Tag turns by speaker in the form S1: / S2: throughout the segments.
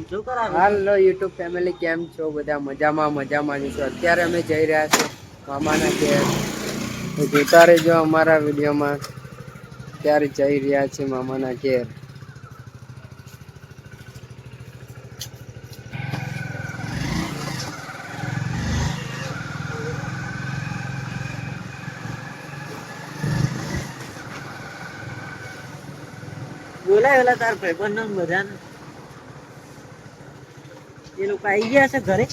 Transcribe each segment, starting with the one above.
S1: સીધો કરાવે
S2: હાલો YouTube family કેમ છો? બધા મજામાં મજામાં જ છો? અત્યારે અમે જઈ રહ્યા છીએ મામાના ઘેર. જોતા રહેજો અમારા વિડીયોમાં. અત્યારે જઈ રહ્યા છીએ મામાના ઘેર.
S1: બોલાય ઓલા તાર ભાઈબંધ ને બધાને. એ લોકો આવી ગયા છે ઘરે.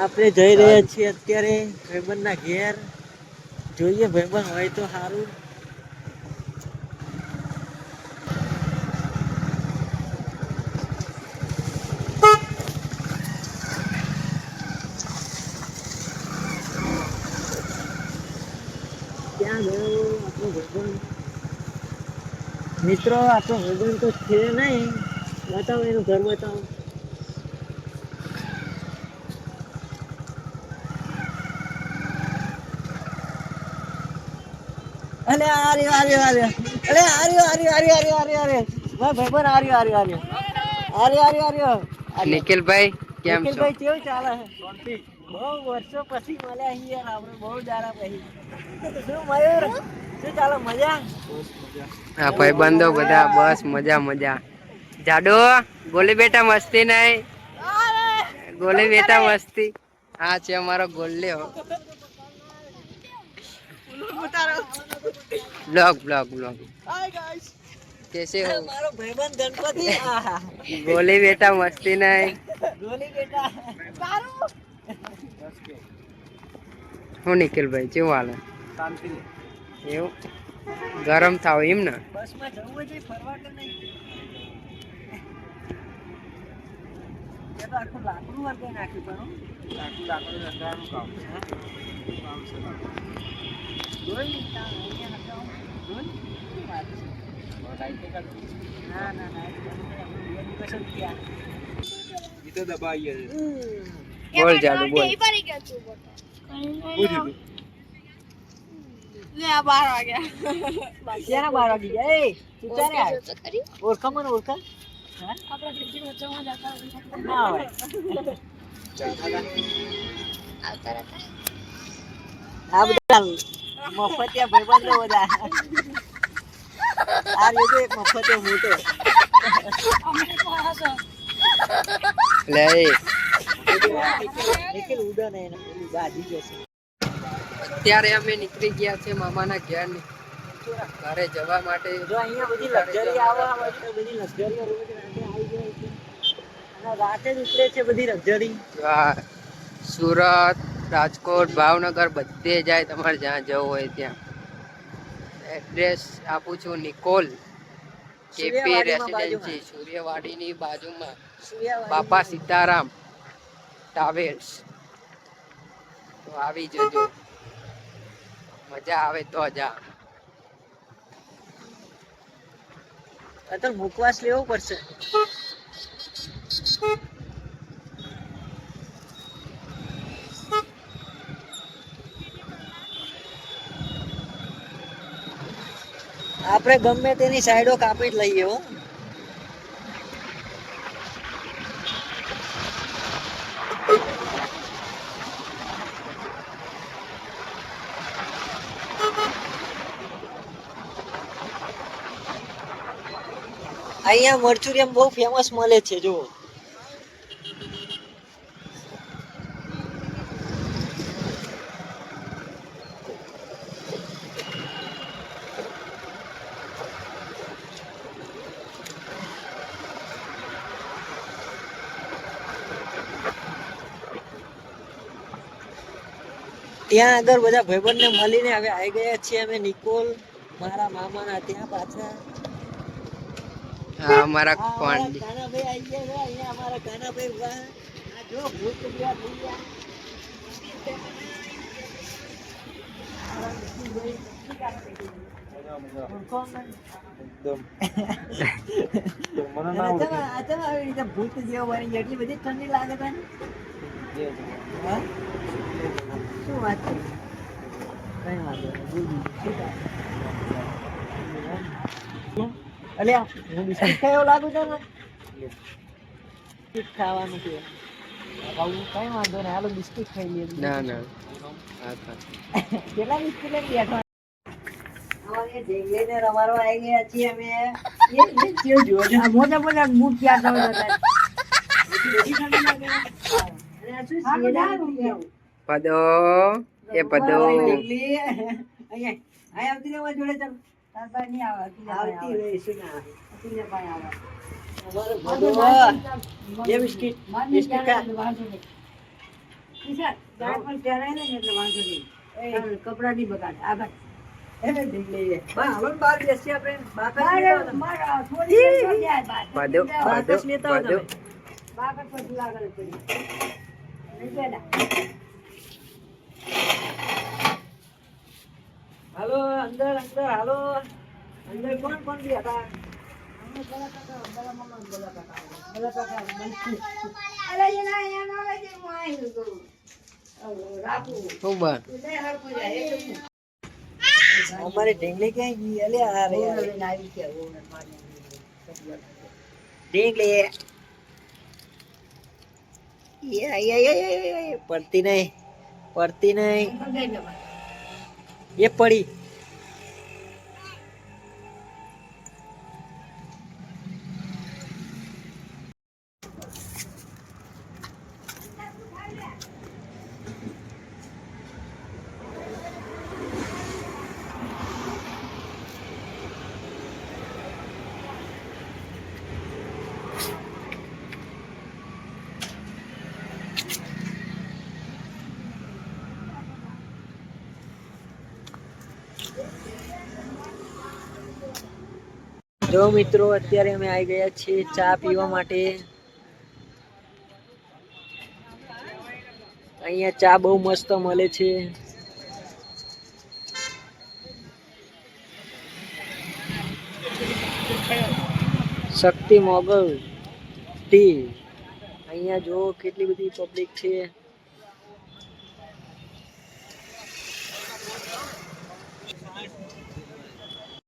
S1: આપણે જઈ રહ્યા છીએ અત્યારે ભાઈબંધ ના ઘેર. જોઈએ ભાઈબંધ હોય તો સારું. ત્યાં ગયો આપણો ભાઈબંધ મિત્રો આપણો ભાઈબંધ તો છે નહીં. બતાવો એનું ઘર બતાવો. અલે, આર્યો આરે આરે અલે, આર્યો આરે આરે આરે આરે આરે ભાઈ ભાઈ આરે આરે આરે આરે આરે આરે
S2: નિખિલભાઈ? કેમ છો?
S1: ભાઈ કેવું ચાલે? છે બહુ વર્ષો પછી મળ્યા છીએ. આપણે બહુ દાડા પછી. શું મયુર? શું ચાલે? મજા?
S2: હા ભાઈબંધો બધા બસ મજા મજા. જાડો ગોલી બેટા મસ્તી નહીં? ગોલી બેટા મસ્તી. હા છે અમારો ગોલ્યો. Blog blog blog. કેસે હો?
S1: મારો ભાઈબંધ ગણપતિ
S2: ગોલી બેટા મસ્તી નહીં
S1: ગોલી બેટા.
S2: સારું હું નિખિલ ભાઈ કેવું હાલે? શાંતિ. એવું? ગરમ થાવ એમ ને?
S1: બસમાં જવું છે ફરવા કે નહીં. લાકડું વર્ગે નાખ્યું પણ લાકડું લાકડું રંગાવાનું કામ કામ છે? જોઈ ને? શું વાત છે? ના ના ના બે દિવસ જ થયા.
S2: બોલ જાડુ બોલ
S1: ક્યાંના બાર વાગી ગયા? એ તું ક્યારે આવ્યો? ઓળખા મને ઓળખા? હા? ના હોય. આ બધા મફતિયા ભાઈબંધો બધા. આ
S2: લે.
S1: નિખિલ એને જશે
S2: અત્યારે અમે નીકળી ગયા છે મામાના ઘેરની ઘરે જવા માટે.
S1: જો અહીંયા બધી લક્ઝરી આવે બધી રાતે રાતે જ ઉતરે છે લક્ઝરી.
S2: આ સુરત રાજકોટ ભાવનગર બધે જાય તમારે જ્યાં જવું હોય ત્યાં. એડ્રેસ આપું છું નિકોલ કેપી રેસિડેન્સી સૂર્યવાડીની બાજુમાં. બાપા સીતારામ ટાવેલ્સ તો આવી જજો. મજા આવે તો જા
S1: અત્યારે મુકવાસ લેવો પડશે. આપણે ગમે તેની સાઈડો કાપી જ લઈએ હો. અહીંયા મરચુરિયમ બહુ ફેમસ મળે છે જો ત્યાં આગળ બધા ભાઈબંધને મળીને હવે આવી ગયા છીએ અમે નિકોલ મારા મામાના ત્યાં પાછા.
S2: હા અમારા કોણ?
S1: કાનાભાઈ આઈ ગયા છે અહીંયા અમારા કાનાભાઈ ઊભા આ જો ભૂત થઈ ગયા. રીતે ભૂત જેવો બની એટલી બધી ઠંડી લાગે તને હા? વાત છે કઈ વાંધો? અલ્યા હું બિસ્કિટ ખાયો લાગુ છે બિસ્કિટ ખાવાનું છે. ભાऊ કઈ વાંધો નહીં. હાલો બિસ્કિટ ખાઈ લઈએ
S3: ના ના.
S1: કેટલા બિસ્કિટ લઈને બેઠા અમારે રમાડવા આવી ગયા છીએ અમે. એ કેવું જોજો આ મોટા મોટા બૂટ ક્યાં તમે હતા
S3: પદો એ પદો
S1: કપડા નહીં બગાડે આગળ એને ઢીંગલી છે. બા, હવે બહાર બેસીએ આપણે. બાકસ લેતા આવો તમે.
S3: પદો
S1: બાકસ
S3: પદો
S1: લેતા આવો
S3: પદો
S1: તમે. હાલો અંદર અંદર હાલો. અંદર કોણ કોણ
S3: બી હતા?
S1: અમારે ઢીંગલી ક્યાં ગઈ? અલે આ રે આઈ. પડતી નહીં પડતી નહીં. એ પડી. જો મિત્રો, અત્યારે અમે આવી ગયા છીએ ચા પીવા માટે. અહીંયા ચા બહુ મસ્ત મળે છે. શક્તિ મોગલ ટી. અહીંયા જો કેટલી બધી પબ્લિક છે.